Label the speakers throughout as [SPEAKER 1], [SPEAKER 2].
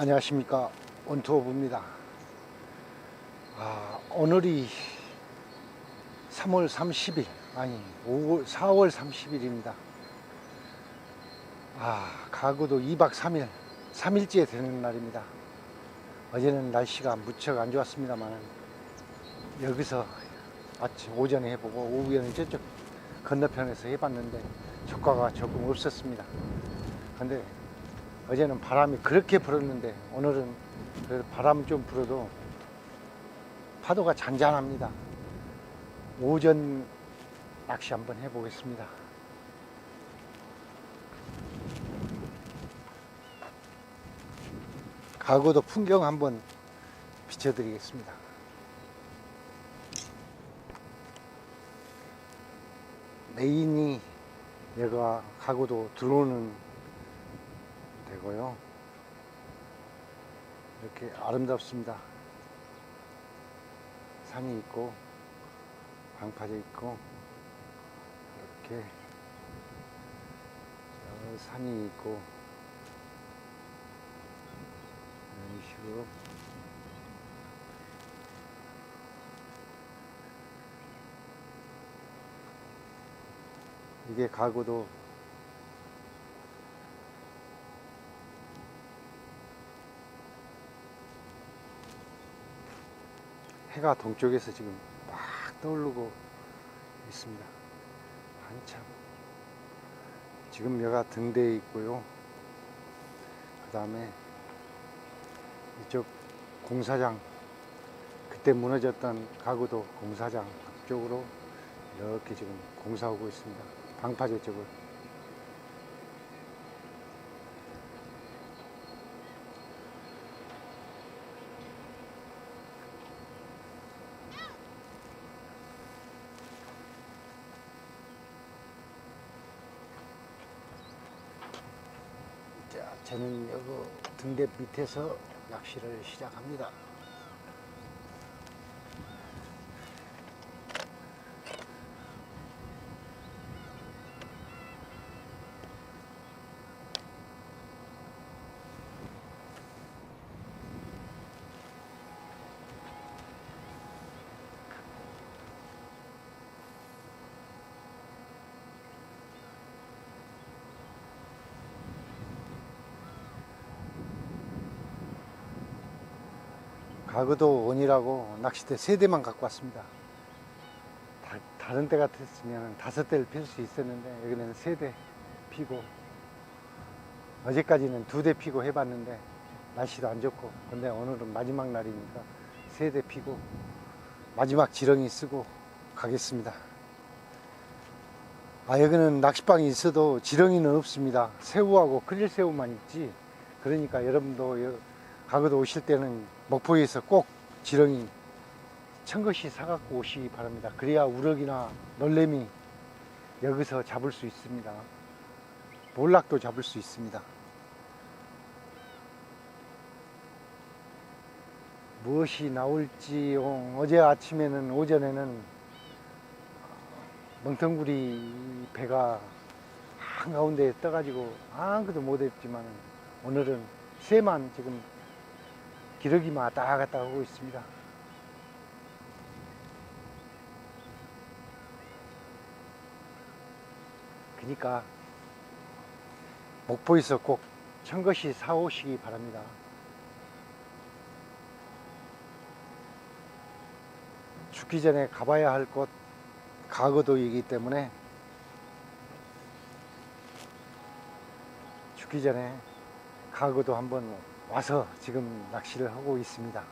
[SPEAKER 1] 안녕하십니까 원투어부입니다. 아, 오늘이 3월 30일 아니 5월, 4월 30일입니다. 아 가구도 2박 3일 3일째 되는 날입니다. 어제는 날씨가 무척 안 좋았습니다만 여기서 아침 오전에 해보고 오후에는 저쪽 건너편에서 해봤는데 효과가 조금 없었습니다. 근데 어제는 바람이 그렇게 불었는데 오늘은 바람 좀 불어도 파도가 잔잔합니다. 오전 낚시 한번 해보겠습니다. 가구도 풍경 한번 비춰드리겠습니다. 메인이 얘가 가구도 들어오는 되고요. 이렇게 아름답습니다. 산이 있고 방파제 있고 이렇게 저 산이 있고 이런 식으로 이게 가구도 해가 동쪽에서 지금 막 떠오르고 있습니다. 한참. 지금 여가 등대에 있고요. 그 다음에 이쪽 공사장, 그때 무너졌던 가구도 공사장 쪽으로 이렇게 지금 공사하고 있습니다. 방파제 쪽을. 자, 저는 여기 등대 밑에서 낚시를 시작합니다. 가그도 원이라고 낚싯대 세 대만 갖고 왔습니다. 다, 른데 같았으면 다섯 대를 필 수 있었는데 여기는 세 대 피고 어제까지는 두 대 피고 해봤는데 날씨도 안 좋고 근데 오늘은 마지막 날이니까 세 대 피고 마지막 지렁이 쓰고 가겠습니다. 아 여기는 낚시방이 있어도 지렁이는 없습니다. 새우하고 크릴 새우만 있지. 그러니까 여러분도 여- 가거도 오실 때는 목포에서 꼭 지렁이 천것이 사갖고 오시기 바랍니다. 그래야 우럭이나 놀래미 여기서 잡을 수 있습니다. 몰락도 잡을 수 있습니다. 무엇이 나올지 어, 어제 아침에는 오전에는 멍텅구리 배가 한가운데 떠가지고 아무것도 못했지만 오늘은 새만 지금 기러기만 왔다 갔다 하고 있습니다. 그러니까 목포에서 꼭 청것이 사오시기 바랍니다. 죽기 전에 가봐야 할 곳 가거도이기 때문에 죽기 전에 가거도 한번 와서 지금 낚시를 하고 있습니다.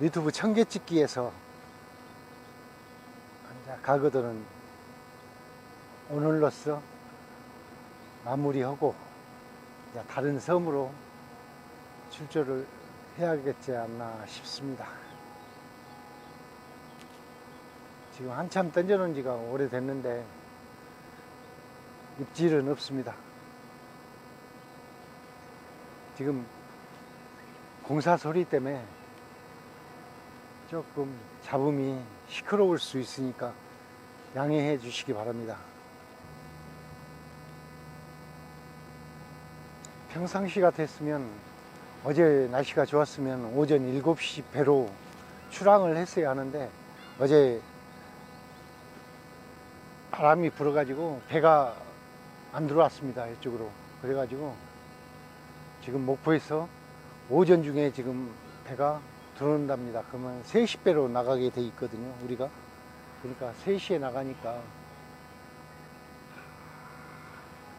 [SPEAKER 1] 유튜브 청계 찍기에서 이제 가거도는 오늘로써 마무리하고 다른 섬으로 출조를 해야겠지 않나 싶습니다. 지금 한참 던져놓은 지가 오래됐는데 입질은 없습니다. 지금 공사 소리 때문에 조금 잡음이 시끄러울 수 있으니까 양해해 주시기 바랍니다. 평상시 같았으면 어제 날씨가 좋았으면 오전 7시 배로 출항을 했어야 하는데 어제 바람이 불어가지고 배가 안 들어왔습니다 이쪽으로 그래가지고 지금 목포에서 오전 중에 지금 배가 들어온답니다. 그러면 3시 배로 나가게 돼 있거든요 우리가. 그러니까 3시에 나가니까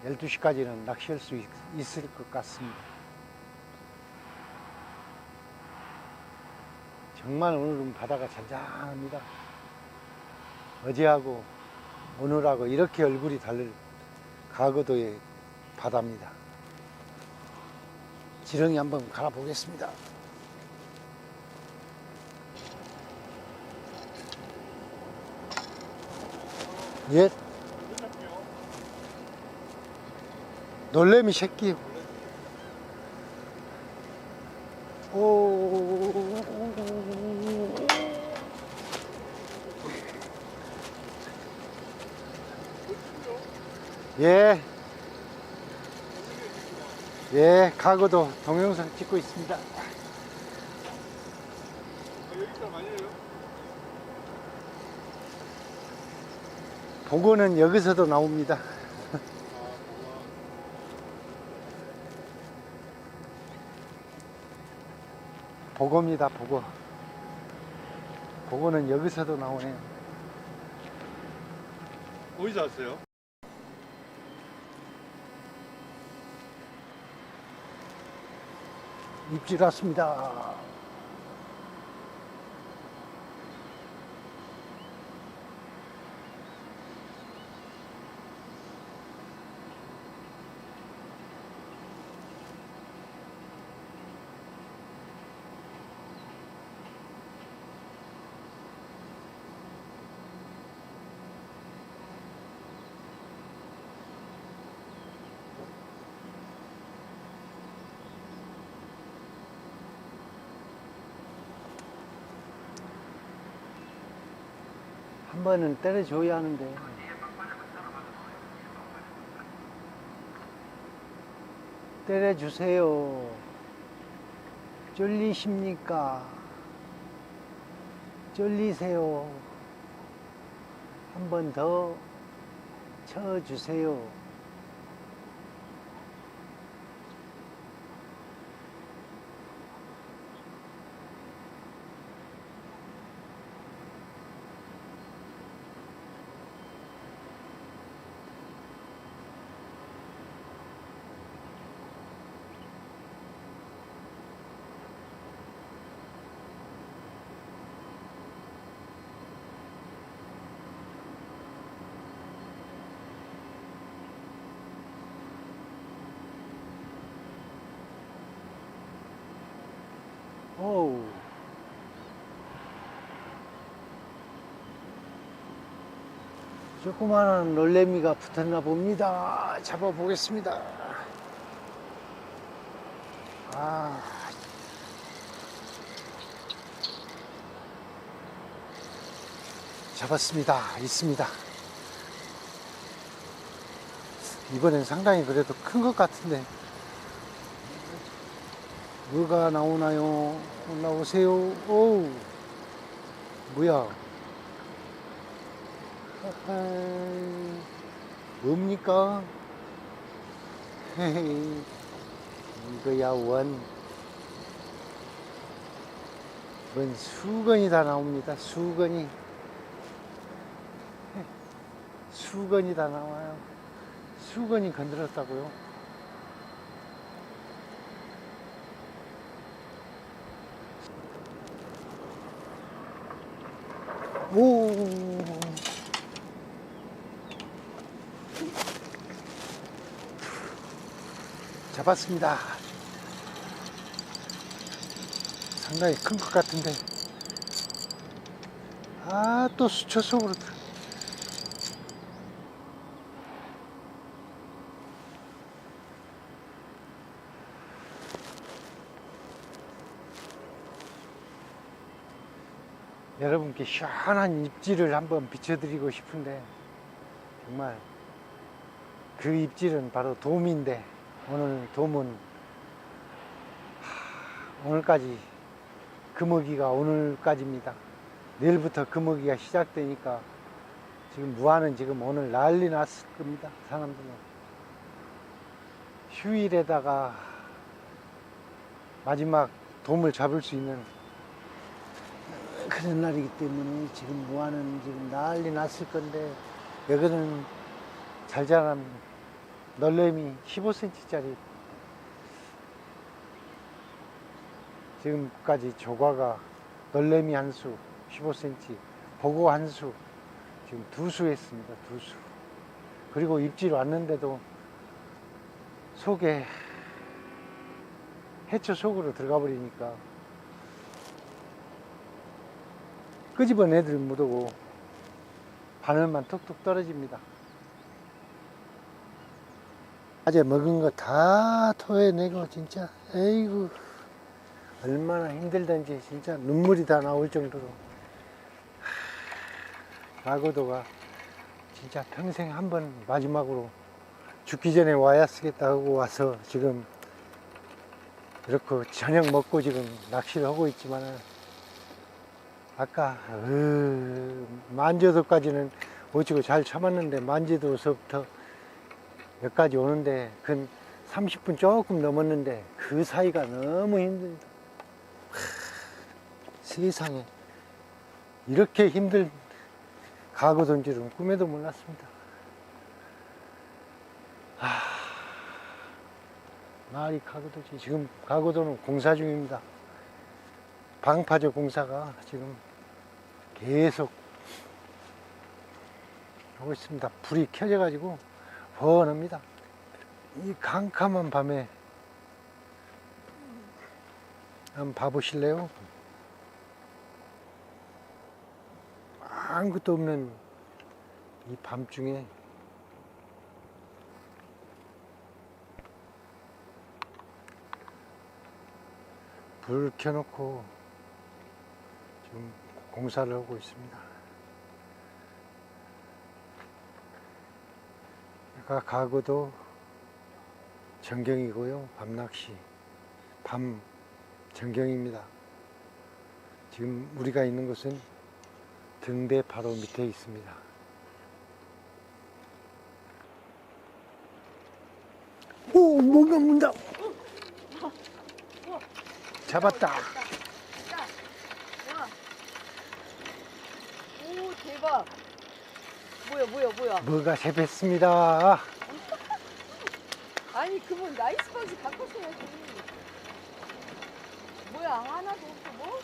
[SPEAKER 1] 12시까지는 낚시할 수 있, 있을 것 같습니다. 정말 오늘은 바다가 잔잔합니다. 어제하고 오늘하고 이렇게 얼굴이 다를 가거도의 바다입니다. 지렁이 한번 갈아보겠습니다. 예. 놀래미 새끼. 오. 예. 예, 가고도 동영상 찍고 있습니다. 보고는 여기서도 나옵니다. 보고입니다, 보고. 보고는 여기서도 나오네요.
[SPEAKER 2] 어디서 왔어요?
[SPEAKER 1] 입질 왔습니다. 한 번은 때려줘야 하는데. 때려주세요. 쫄리십니까? 쫄리세요. 한 번 더 쳐주세요. 오우. 조그마한 놀래미가 붙었나 봅니다. 잡아보겠습니다. 아. 잡았습니다. 있습니다. 이번엔 상당히 그래도 큰 것 같은데. 뭐가 나오나요? 나오세요. 오우. 뭐야? 뭡니까? 이거야 원. 원 수건이 다 나옵니다. 수건이. 수건이 다 나와요. 수건이 건드렸다고요? 잡았습니다. 상당히 큰 것 같은데. 아, 또 속으로 들어. 여러분께 시원한 입질을 한번 비춰드리고 싶은데 정말 그 입질은 바로 돔인데 오늘 돔은 오늘까지 금어기가 오늘까지입니다. 내일부터 금어기가 시작되니까 지금 무안은 지금 오늘 난리 났을 겁니다. 사람들은 휴일에다가 마지막 돔을 잡을 수 있는 그런 날이기 때문에 지금 무안은 지금 난리 났을 건데 여기는 잘 자란 널레미 15cm짜리. 지금까지 조과가 널레미 한 수 15cm 보고 한 수 지금 두 수 했습니다 두 수. 그리고 입질 왔는데도 속에 해초 속으로 들어가 버리니까 끄집어내 애들 못 오고 바늘만 툭툭 떨어집니다 어제 먹은 거 다 토해내고 진짜 에이구. 얼마나 힘들던지 진짜 눈물이 다 나올 정도로. 하, 마고도가 진짜 평생 한 번 마지막으로 죽기 전에 와야 쓰겠다 하고 와서 지금 이렇게 저녁 먹고 지금 낚시를 하고 있지만은 아까 으, 만저도까지는 어찌고 잘 참았는데 만저도서부터 여기까지 오는데 근 30분 조금 넘었는데 그 사이가 너무 힘들다. 하, 세상에 이렇게 힘들 가거던 줄은 꿈에도 몰랐습니다. 하, 말이 가거도지. 지금 가거도는 공사 중입니다. 방파제 공사가 지금 계속 하고 있습니다. 불이 켜져 가지고 훤합니다. 이 캄캄한 밤에 한번 봐보실래요? 아무것도 없는 이 밤중에 불 켜놓고 지금 공사를 하고 있습니다. 여기가 가구도 전경이고요. 밤낚시, 밤 전경입니다. 지금 우리가 있는 곳은 등대 바로 밑에 있습니다. 오, 뭔가 문다. 잡았다.
[SPEAKER 2] 와. 오 대박. 뭐야 뭐야 뭐야.
[SPEAKER 1] 뭐가 잡혔습니다.
[SPEAKER 2] 아니 그분 나이스박스 갖고 써야지. 뭐야 하나도 없어 뭐?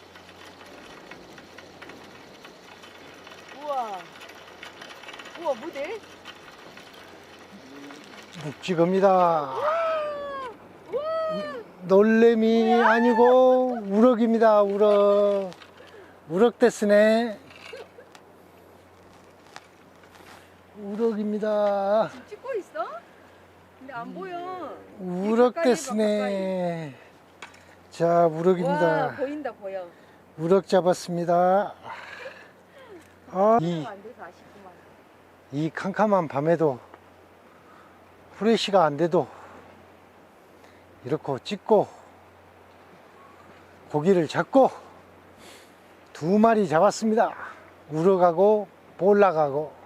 [SPEAKER 2] 우와. 우와 모델?
[SPEAKER 1] 묵직합니다. 놀래미 아니고 우럭입니다. 우럭. 우럭 됐으네. 우럭입니다.
[SPEAKER 2] 지금 찍고 있어? 근데 안 보여.
[SPEAKER 1] 우럭
[SPEAKER 2] 가까이 봐,
[SPEAKER 1] 됐으네. 자,
[SPEAKER 2] 와
[SPEAKER 1] 우럭입니다.
[SPEAKER 2] 보인다 보여.
[SPEAKER 1] 우럭 잡았습니다. 아, 이. 이 캄캄한 밤에도 후레쉬가 안 돼도 이렇게 찍고 고기를 잡고 두 마리 잡았습니다. 우럭하고 볼락하고